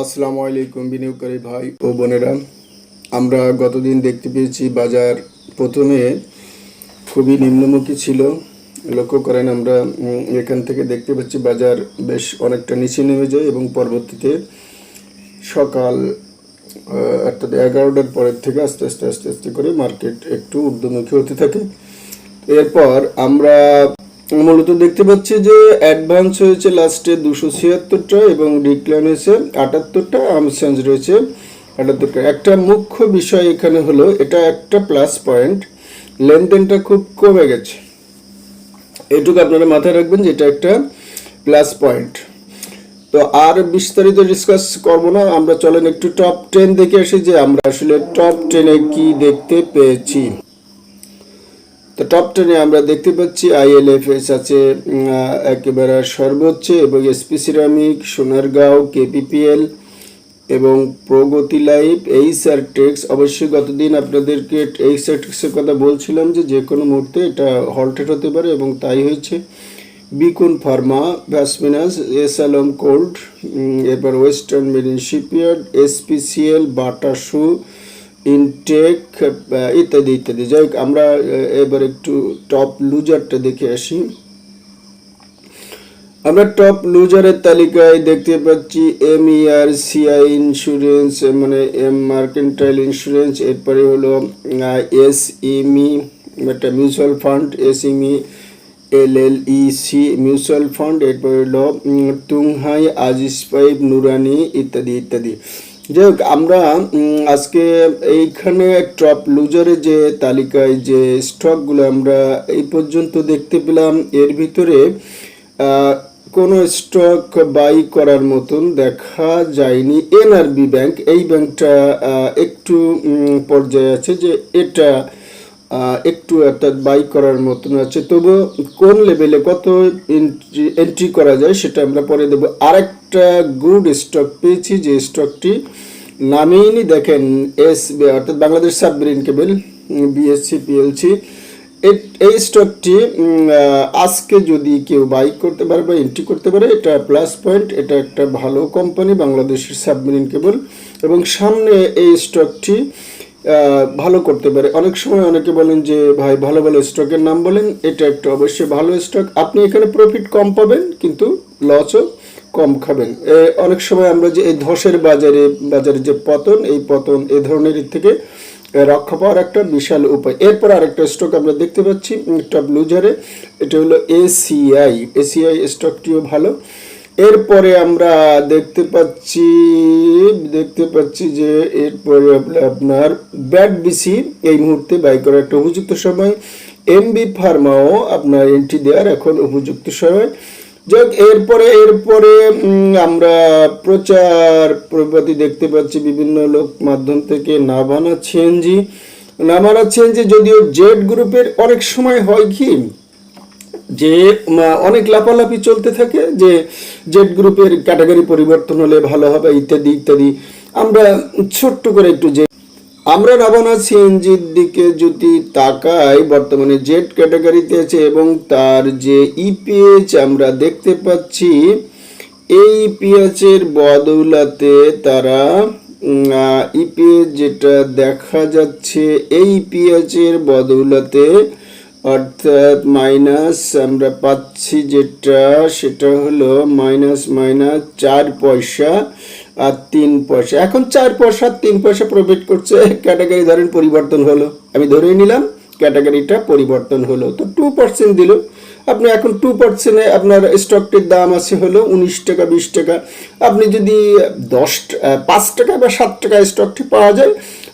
আসসালামু আলাইকুম বিনিয়োগকারী ভাই ও বোনেরা। আমরা গতদিন দেখতে পেয়েছি বাজার প্রথমে খুবই নিম্নমুখী ছিল। লক্ষ্য করেন আমরা এখান থেকে দেখতে পাচ্ছি বাজার বেশ অনেকটা নিচে নেমে যায় এবং পরবর্তীতে সকাল অর্থাৎ এগারোটার পরের থেকে আস্তে আস্তে আস্তে আস্তে করে মার্কেট একটু ঊর্ধ্বমুখী হতে থাকে। এরপর আমরা মূলত দেখতে পাচ্ছি যে অ্যাডভান্স হয়েছে লাস্টে দুশো ছিয়াত্তরটা এবং ডিক্লাইন হয়েছে আটাত্তরটা আমসেন্স রয়েছে আটাত্তরটা। একটা মুখ্য বিষয় এখানে হলো, এটা একটা প্লাস পয়েন্ট লেনদেনটা খুব কমে গেছে। এটুকু আপনারা মাথায় রাখবেন যে এটা একটা প্লাস পয়েন্ট তো আর বিস্তারিত ডিসকাস করব না, আমরা চলেন একটু টপ টেন দেখে আসি যে আমরা আসলে টপ টেনে কি দেখতে পেয়েছি। তো টপ টেনে আমরা দেখতে পাচ্ছি আইএলএফএস আছে একেবারে সর্বোচ্চ এবং এসপি সিরামিক সোনারগাঁও কেপিপিএল এবং প্রগতি লাইফ এইচআর টেক্স অবশ্যই গতদিন আপনাদেরকে এইচআর টেক্সের কথা বলছিলাম যে যে কোনো মুহূর্তে এটা হল্টেড হতে পারে এবং তাই হয়েছে। বিকুন ফার্মা ভ্যাসমিনাস এস আলম কোল্ড এরপর Western Marine Shipyard SPCL Bata shoe Intech ইত্যাদি ইত্যাদি। যাই আমরা এবার একটু টপ লুজারটা দেখে আসি। আমরা টপ লুজারের তালিকায় দেখতে পাচ্ছি এম ইআর সিআই ইন্স্যুরেন্স মানে এম মার্কেন্টাইল ইন্স্যুরেন্স এরপরে হলো এস ইমি একটা mutual fund S EM L L E C mutual fund এরপরে হলো তুংহাই, আজিজ পাইপ, নুরানি, ইত্যাদি ইত্যাদি। যাই হোক আমরা আজকে এইখানে টপ লুজারের যে তালিকায় যে স্টকগুলো আমরা এই পর্যন্ত দেখতে পেলাম, এর ভিতরে কোনো স্টক বাই করার মতন দেখা যায়নি। এনআরবি ব্যাংক এই ব্যাংকটা একটু পর্যায়ে আছে যে এটা একটু অর্থাৎ বাই করার মতন আছে। তবু কোন লেভেলে কত এন্ট্রি করা যায় সেটা আমরা পরে দেব। আরেকটা গুড স্টক পেয়েছি যে স্টকটি নামেইনি, দেখেন এস অর্থাৎ Bangladesh Submarine Cable BSC PLC এই স্টকটি আজকে যদি কেউ বাই করতে পারে বা এন্ট্রি করতে পারে, এটা প্লাস পয়েন্ট এটা একটা ভালো কোম্পানি বাংলাদেশের সাবমেরিন কেবল এবং সামনে এই স্টকটি ভালো করতে পারে। অনেক সময় অনেকে বলেন যে, ভাই, ভালো ভালো স্টকের নাম বলেন, এটা একটা অবশ্যই ভালো স্টক। আপনি এখানে প্রফিট কম পাবেন, কিন্তু লসও কম খাবেন। অনেক সময় আমরা যে, এই ধসের বাজারে বাজারে যে পতন, এই পতন, এ ধরনের থেকে রক্ষা পাওয়ার একটা বিশাল উপায়। এরপর আরেকটা স্টক আমরা দেখতে পাচ্ছি টপ লুজারে এটা হলো এসিআই এসিআই স্টকটিও ভালো। এরপরে আমরা দেখতে পাচ্ছি দেখতে পাচ্ছি যে এরপরে আপনা- আপনার ব্যাট বিসি এই মুহূর্তে বাই করার একটা উপযুক্ত সময়। এমবি ফার্মাও আপনার এন্ট্রি দেওয়ার এখন উপযুক্ত সময়। যাক, এরপরে এরপরে আমরা প্রচার প্রপাতি দেখতে পাচ্ছি। বিভিন্ন লোক মাধ্যম থেকে নাভানা সিএনজি নাভানা সিএনজি, যদিও জেড গ্রুপের অনেক সময় হয় কি যে অনেক লাফালাফি চলতে থাকে যে জেড গ্রুপের ক্যাটাগরি পরিবর্তন হলে ভালো হবে, ইত্যাদি ইত্যাদি। আমরা ছোট্ট করে একটু যে, আমরা রাবানা সিএনজির দিকে যদি তাকাই, বর্তমানে জেড ক্যাটাগরিতে আছে এবং তার যে ইপিএইচ আমরা দেখতে পাচ্ছি, এই ইপিএইচের বদৌলাতে তারা ইপিএইচ যেটা দেখা যাচ্ছে, এই ইপিএইচের বদৌলাতে অর্থাৎ মাইনাস আমরা পাচ্ছি যেটা, সেটা হলো মাইনাস মাইনাস চার পয়সা আর তিন পয়সা। এখন চার পয়সা আর তিন পয়সা প্রফিট করছে, ক্যাটাগরি ধরেন পরিবর্তন হলো। আমি ধরেই নিলাম, ক্যাটাগরিটা পরিবর্তন হলো। তো টু পার্সেন্ট দিল। আপনি এখন টু পার্সেন্টে আপনার স্টকটির দাম আছে হলো উনিশ টাকা, বিশ টাকা। আপনি যদি দশ পাঁচ টাকা বা সাত টাকা স্টকটি পাওয়া যায়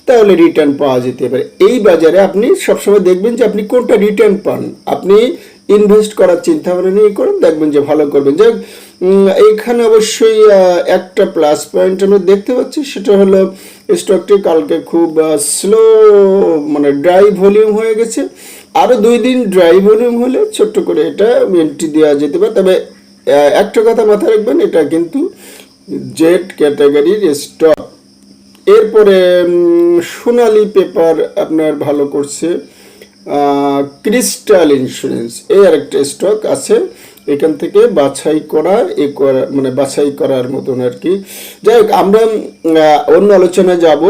তাহলে রিটার্ন পাওয়া যেতে পারে। এই বাজারে আপনি সবসময় দেখবেন যে আপনি কোনটা রিটার্ন পান। আপনি ইনভেস্ট করার চিন্তা ভাবনা নিয়ে করেন, দেখবেন যে ভালো করবেন। যাই এখানে অবশ্যই একটা প্লাস পয়েন্ট আমরা দেখতে পাচ্ছি, সেটা হলো স্টকটি কালকে খুব স্লো মানে ড্রাই ভলিউম হয়ে গেছে। আরও দুই দিন ড্রাই ভলিউম হলে ছোট্ট করে এটা এন্ট্রি দেওয়া যেতে পারে। তবে একটা কথা মাথায় রাখবেন, এটা কিন্তু জেড ক্যাটাগরির স্টক এরপরে সোনালি পেপার আপনার ভালো করছে ক্রিস্টাল ইন্স্যুরেন্স। এই আরেকটা স্টক আছে, এখান থেকে বাছাই করা, এ করা মানে বাছাই করার মতন আর কি। যাই হোক, আমরা অন্য আলোচনায় যাব।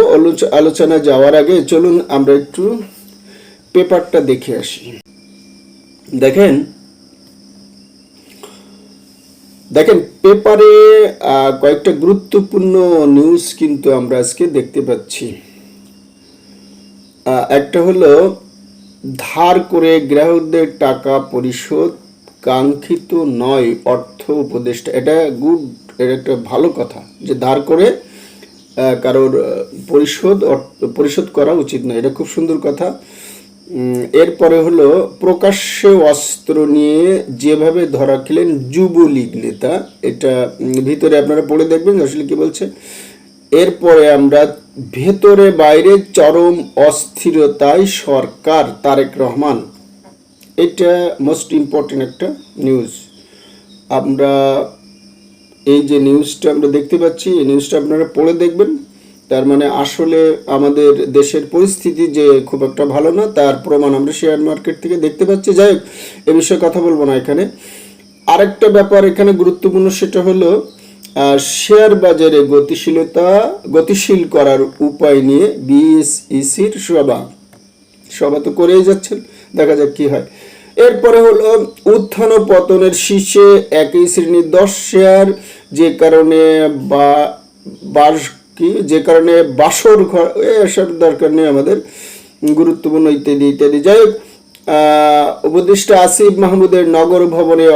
আলোচনায় যাওয়ার আগে চলুন আমরা একটু পেপারটা দেখে আসি। দেখেন দেখেন, পেপারে কয়েকটা গুরুত্বপূর্ণ নিউজ কিন্তু আমরা আজকে দেখতে পাচ্ছি। একটা হলো, ধার করে গ্রাহকদের টাকা পরিশোধ কাঙ্ক্ষিত নয়, অর্থ উপদেষ্টা। এটা গুড এটা একটা ভালো কথা যে ধার করে কারোর পরিশোধ পরিশোধ করা উচিত নয়। এটা খুব সুন্দর কথা। এরপরে হলো, প্রকাশ্যে অস্ত্র নিয়ে যেভাবে ধরা খেলেন যুবলীগ নেতা, এটা ভিতরে আপনারা পড়ে দেখবেন আসলে কি বলছে। এরপরে আমরা ভেতরে বাইরে চরম অস্থিরতায় সরকার তারেক রহমান। এটা মোস্ট ইম্পর্টেন্ট একটা নিউজ আমরা এই যে নিউজটা আমরা দেখতে পাচ্ছি, এই নিউজটা আপনারা পড়ে দেখবেন। তার মানে আসলে আমাদের দেশের পরিস্থিতি যে খুব একটা ভালো না, তার প্রমাণ আমরা শেয়ার মার্কেট থেকে দেখতে পাচ্ছি। যাই হোক, এ বিষয়ে কথা বলব না এখানে। আরেকটা ব্যাপার এখানে গুরুত্বপূর্ণ সেটা হলো শেয়ার বাজারে গতিশীলতা, গতিশীল করার উপায় নিয়ে বিএসইসির সভা। সভা তো করেই যাচ্ছেন, দেখা যাক কি হয়। এরপরে হলো, উত্থান ও পতনের শীর্ষে একই শ্রেণির দশ শেয়ার যে কারণে বা বাস কি? যে কারণে বাসর ঘর এসব দরকার নেই আমাদের, গুরুত্বপূর্ণ ইত্যাদি ইত্যাদি। যাই হোক উপদেষ্টা আসিফ মাহমুদের নগর ভবনে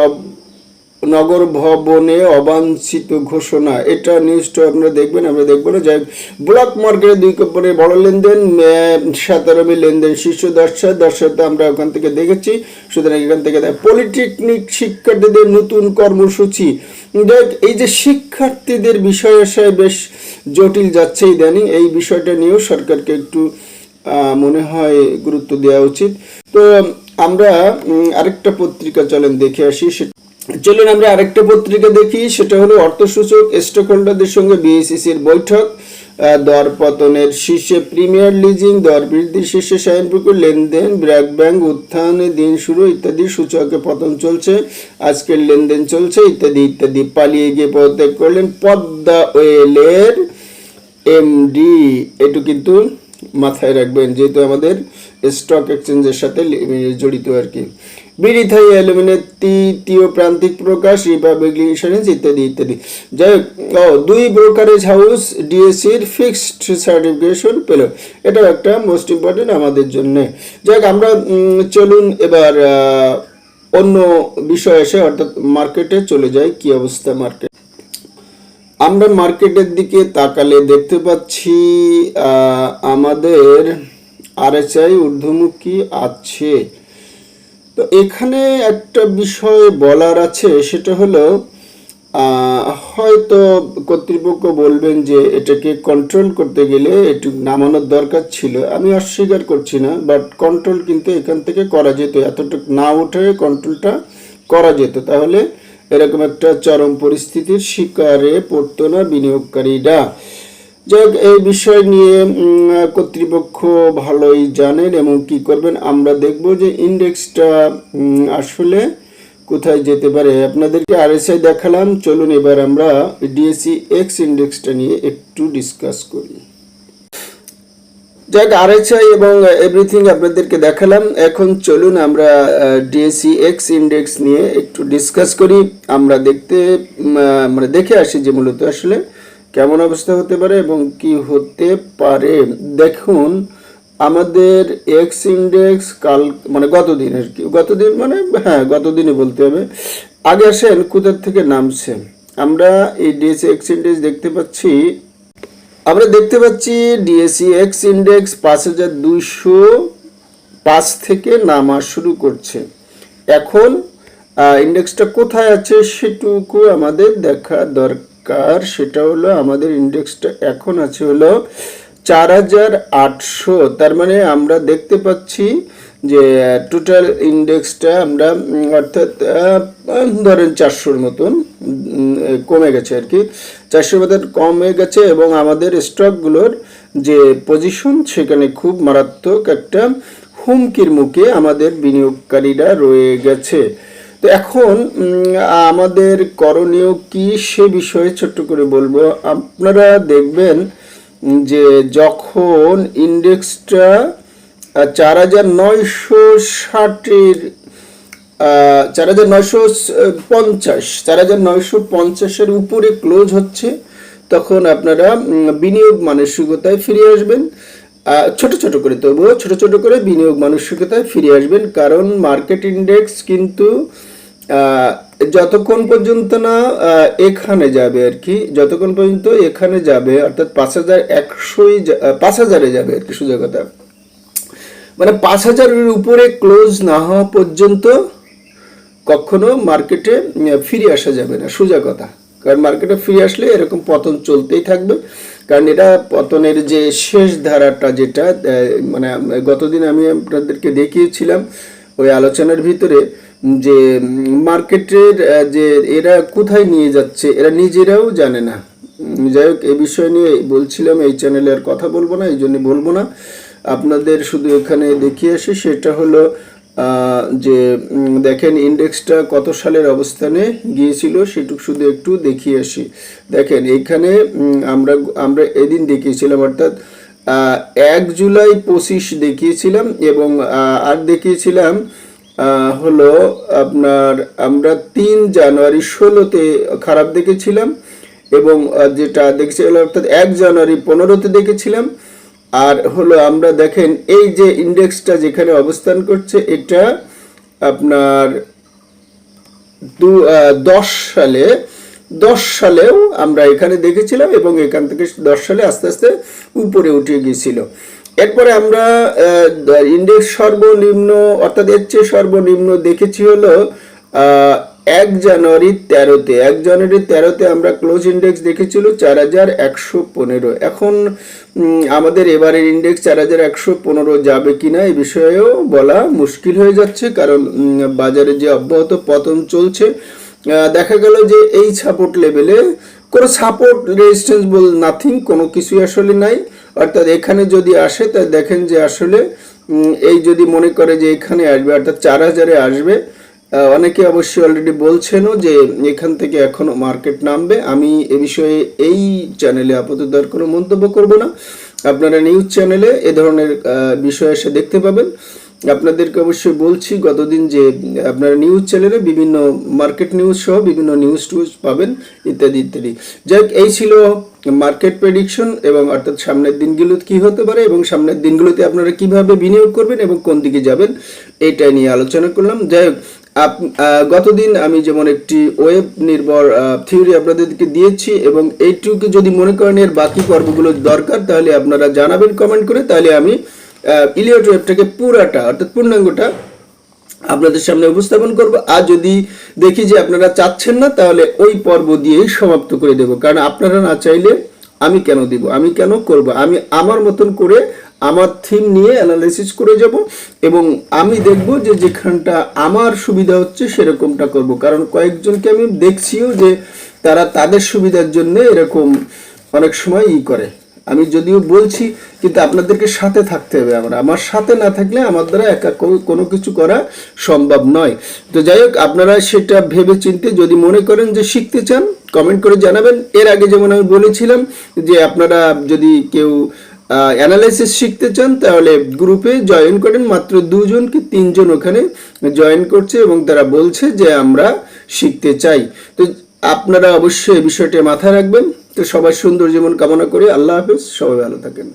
নগর ভবনে অবাঞ্ছিত ঘোষণা। এটা নিউজটা আপনারা দেখবেন, আমরা দেখব না। যাই ব্লক মার্কেটে দুই কোম্পানির বড় লেনদেন সাতারবি লেনদেন শীর্ষ দশটা দশটা আমরা ওখান থেকে দেখেছি। সুতরাং এখান থেকে পলিটেকনিক শিক্ষার্থীদের নতুন কর্মসূচি। দেখ, এই যে শিক্ষার্থীদের বিষয় আশায় বেশ জটিল যাচ্ছে ইদানিং। এই বিষয়টা নিয়েও সরকারকে একটু মনে হয় গুরুত্ব দেওয়া উচিত। তো, আমরা আরেকটা পত্রিকা চলেন দেখে আসি। চলুন আমরা আরেকটা পত্রিকা দেখি, সেটা হলো অর্থসূচক স্টক হোল্ডারদের সঙ্গে বিএসিসির বৈঠক। দর পতনের শীর্ষে প্রিমিয়ার লিজিং, দর বৃদ্ধির শীর্ষে শাহিনপুকুর লেনদেন, ব্র্যাক ব্যাংক, উত্থানে, দিন শুরু ইত্যাদি সূচকে পতন চলছে, আজকের লেনদেন চলছে ইত্যাদি ইত্যাদি। পালিয়ে গিয়ে পদত্যাগ করলেন পদ্মা ওয়েলের এমডি। এটু কিন্তু মাথায় রাখবেন, যেহেতু আমাদের স্টক এক্সচেঞ্জের সাথে জড়িত আর কি। বিড়িথাই অ্যালুমিনের তৃতীয় প্রান্তিক প্রকাশ, রিপাবলিক ইন্স্যুরেন্স ইত্যাদি ইত্যাদি। যাই হোক দুই ব্রোকারেজ হাউস ডিএসির ফিক্সড সার্টিফিকেশন পেল। এটাও একটা মোস্ট ইম্পর্টেন্ট আমাদের জন্যে। যাই আমরা চলুন এবার অন্য বিষয় এসে অর্থাৎ মার্কেটে চলে যাই। কি অবস্থা মার্কেট? আমরা মার্কেটের দিকে তাকালে দেখতে পাচ্ছি আমাদের আরএসআই ঊর্ধ্বমুখী আছে। তো এখানে একটা বিষয় বলার আছে, সেটা হলো হয়তো কর্তৃপক্ষ বলবেন যে এটাকে কন্ট্রোল করতে গেলে একটু নামানোর দরকার ছিল। আমি অস্বীকার করছি না বাট কন্ট্রোল কিন্তু এখান থেকে করা যেত। এতটুকু না উঠে কন্ট্রোলটা করা যেত। তাহলে এরকম একটা চরম পরিস্থিতির শিকারে পড়তো না বিনিয়োগকারীরা। যাই এই বিষয় নিয়ে কর্তৃপক্ষ ভালোই জানেন এবং কি করবেন, আমরা দেখব যে ইন্ডেক্সটা আসলে কোথায় যেতে পারে। আপনাদেরকে আরএসআই দেখালাম, চলুন এবার আমরা ডিএসসি এক্স ইন্ডেক্সটা নিয়ে একটু ডিসকাস করি। যাক আরএসআই এবং এভরিথিং আপনাদেরকে দেখালাম, এখন চলুন আমরা ডিএসসি এক্স ইন্ডেক্স নিয়ে একটু ডিসকাস করি। আমরা দেখতে মানে দেখে আসি যে মূলত আসলে কেমন অবস্থা হতে পারে এবং কি হতে পারে? দেখুন, আমাদের এক্স ইন্ডেক্স কাল মানে গতদিন আর কি। গতদিন মানে হ্যাঁ গতদিনই বলতে হবে। আগে আসেন, কোথার থেকে নামছে আমরা এই ডিএসি এক্স ইন্ডেক্স দেখতে পাচ্ছি। আমরা দেখতে পাচ্ছি ডিএসসি এক্স ইন্ডেক্স পাঁচ হাজার দুইশো পাঁচ থেকে নামা শুরু করছে। এখন ইন্ডেক্সটা কোথায় আছে সেটুকু আমাদের দেখা দরকার। সেটা হলো আমাদের ইন্ডেক্সটা এখন আছে হলো চার হাজার আটশো। তার মানে আমরা দেখতে পাচ্ছি যে টোটাল ইন্ডেক্সটা আমরা অর্থাৎ ধরেন চারশোর মতন কমে গেছে আর কি। চারশোর মতন কমে গেছে এবং আমাদের স্টকগুলোর যে পজিশন সেখানে খুব মারাত্মক একটা হুমকির মুখে আমাদের বিনিয়োগকারীরা রয়ে গেছে। তো এখন আমাদের করণীয় কি সে বিষয়ে ছোট্ট করে বলব। আপনারা দেখবেন যে যখন ইন্ডেক্সটা চার হাজার নয়শো ষাটের চার হাজার নয়শো পঞ্চাশ, চার হাজার নয়শো পঞ্চাশের উপরে ক্লোজ হচ্ছে, তখন আপনারা বিনিয়োগ মানসিকতায় ফিরে আসবেন। ছোট ছোট করে তবুও ছোট ছোট করে বিনিয়োগ মানসিকতায় ফিরে আসবেন, কারণ মার্কেট ইন্ডেক্স কিন্তু যতক্ষণ পর্যন্ত না এখানে যাবে আর কি, যতক্ষণ পর্যন্ত এখানে যাবে, অর্থাৎ পাঁচ হাজার একশোই পাঁচ হাজারে যাবে আর কি সোজা কথা মানে পাঁচ হাজারের উপরে ক্লোজ না হওয়া পর্যন্ত কখনো মার্কেটে ফিরে আসা যাবে না, সোজা কথা। কারণ মার্কেটে ফিরে আসলে এরকম পতন চলতেই থাকবে। কারণ এটা পতনের যে শেষ ধারাটা যেটা মানে গতদিন আমি আপনাদেরকে দেখিয়েছিলাম, ওই আলোচনার ভিতরে যে মার্কেটের যে, এরা কোথায় নিয়ে যাচ্ছে, এরা নিজেরাও জানে না। যাই হোক এই বিষয় নিয়ে বলছিলাম, এই চ্যানেলে আর কথা বলব না, এই জন্য বলব না। আপনাদের শুধু এখানে দেখিয়ে আসি, সেটা হলো যে দেখেন ইন্ডেক্সটা কত সালের অবস্থানে গিয়েছিল, সেটুকু শুধু একটু দেখিয়ে আসি। দেখেন, এখানে আমরা আমরা এদিন দেখিয়েছিলাম, অর্থাৎ এক জুলাই পঁচিশ দেখিয়েছিলাম এবং আর দেখিয়েছিলাম হলো আপনার আমরা তিন জানুয়ারি ষোলোতে খারাপ দেখেছিলাম এবং যেটা দেখছিলাম, অর্থাৎ এক জানুয়ারি পনেরোতে দেখেছিলাম। আর হলো আমরা দেখেন, এই যে ইন্ডেক্সটা যেখানে অবস্থান করছে, এটা আপনার দু দশ সালে, দশ সালেও আমরা এখানে দেখেছিলাম এবং এখান থেকে দশ সালে আস্তে আস্তে উপরে উঠে গিয়েছিল। এরপরে আমরা ইন্ডেক্স সর্বনিম্ন, অর্থাৎ এর চেয়ে সর্বনিম্ন দেখেছি হলো এক জানুয়ারি তেরোতে। এক জানুয়ারি তেরোতে আমরা ক্লোজ ইন্ডেক্স দেখেছিল চার হাজার একশো পনেরো। এখন আমাদের এবারের ইন্ডেক্স চার হাজার একশো পনেরো যাবে কি না এই বিষয়েও বলা মুশকিল হয়ে যাচ্ছে, কারণ বাজারে যে অব্যাহত পতন চলছে দেখা গেল যে এই সাপোর্ট লেভেলে কোনো সাপোর্ট রেজিস্ট্যান্স বল নাথিং কোনো কিছুই আসলে নাই। অর্থাৎ এখানে যদি আসে, তা দেখেন যে আসলে এই যদি মনে করে যে এখানে আসবে, অর্থাৎ চার হাজারে আসবে অনেকে অবশ্যই অলরেডি বলছেনও যে এখান থেকে এখনও মার্কেট নামবে। আমি এ বিষয়ে এই চ্যানেলে আপাতত আর কোনো মন্তব্য করব না। আপনারা নিউজ চ্যানেলে এ ধরনের বিষয় এসে দেখতে পাবেন। আপনাদেরকে অবশ্যই বলছি, গতদিন যে, আপনারা নিউজ চ্যানেলে বিভিন্ন মার্কেট নিউজ সহ বিভিন্ন নিউজ টিউজ পাবেন, ইত্যাদি ইত্যাদি। যাই এই ছিল মার্কেট প্রেডিকশন এবং অর্থাৎ সামনের দিনগুলোতে কি হতে পারে এবং সামনের দিনগুলোতে আপনারা কীভাবে বিনিয়োগ করবেন এবং কোন দিকে যাবেন এইটাই নিয়ে আলোচনা করলাম। যাই হোক গতদিন আমি যেমন একটি ওয়েব নির্ভর থিওরি আপনাদেরকে দিয়েছি এবং এইটুকু যদি মনে করেন এর বাকি পর্বগুলো দরকার, তাহলে আপনারা জানাবেন কমেন্ট করে, তাহলে আমি ইলিয়ট ওয়েবটাকে পুরাটা, অর্থাৎ পূর্ণাঙ্গটা আপনাদের সামনে উপস্থাপন করব। আর যদি দেখি যে আপনারা চাচ্ছেন না, তাহলে ওই পর্ব দিয়েই সমাপ্ত করে দেব। কারণ আপনারা না চাইলে আমি কেন দিব? আমি কেন করব? আমি আমার মতন করে আমার থিম নিয়ে অ্যানালাইসিস করে যাব এবং আমি দেখব যে যেখানটা আমার সুবিধা হচ্ছে সেরকমটা করব। কারণ কয়েকজনকে আমি দেখছিও যে তারা তাদের সুবিধার জন্য এরকম অনেক সময় ই করে। আমি যদিও বলছি, কিন্তু আপনাদেরকে সাথে থাকতে হবে আমার। আমার সাথে না থাকলে আমার দ্বারা একা কোনো কিছু করা সম্ভব নয়। তো যাই হোক, আপনারা সেটা ভেবে চিনতে যদি মনে করেন যে শিখতে চান কমেন্ট করে জানাবেন। এর আগে যেমন আমি বলেছিলাম যে আপনারা যদি কেউ অ্যানালাইসিস শিখতে চান, তাহলে গ্রুপে জয়েন করেন। মাত্র দুজন কি তিনজন ওখানে জয়েন করছে এবং তারা বলছে যে আমরা শিখতে চাই। তো আপনারা অবশ্যই এই বিষয়টি মাথায় রাখবেন। তো সবাই সুন্দর জীবন কামনা করে। আল্লাহ হাফিজ সবাই ভালো থাকেন।